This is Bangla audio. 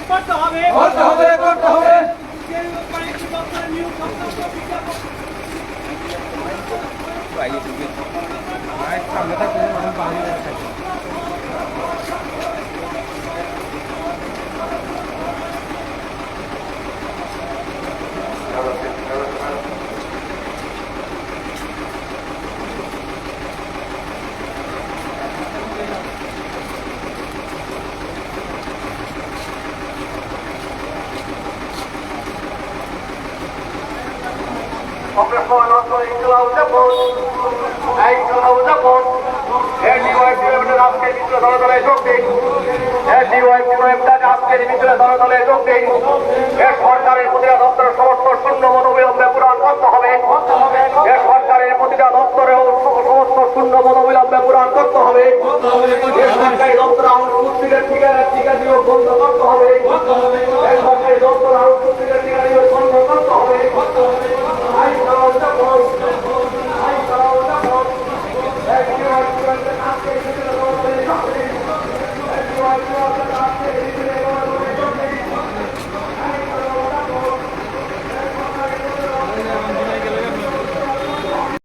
করতে হবে করতে হবে করতে হবে নিয়োগ যোগ দিন এর ডিওয়াইফ ডিওয়াইফের আজকের মিত্র দলদলে যোগ দিন এর সরকারের প্রতিটা দপ্তরের সমস্ত শূন্য মনোবিলম্বে পূরণ করতে হবে এর সরকারের প্রতিটা দপ্তরেও সমস্ত শূন্য মনোবিলম্বে পূরণ করতে আজকে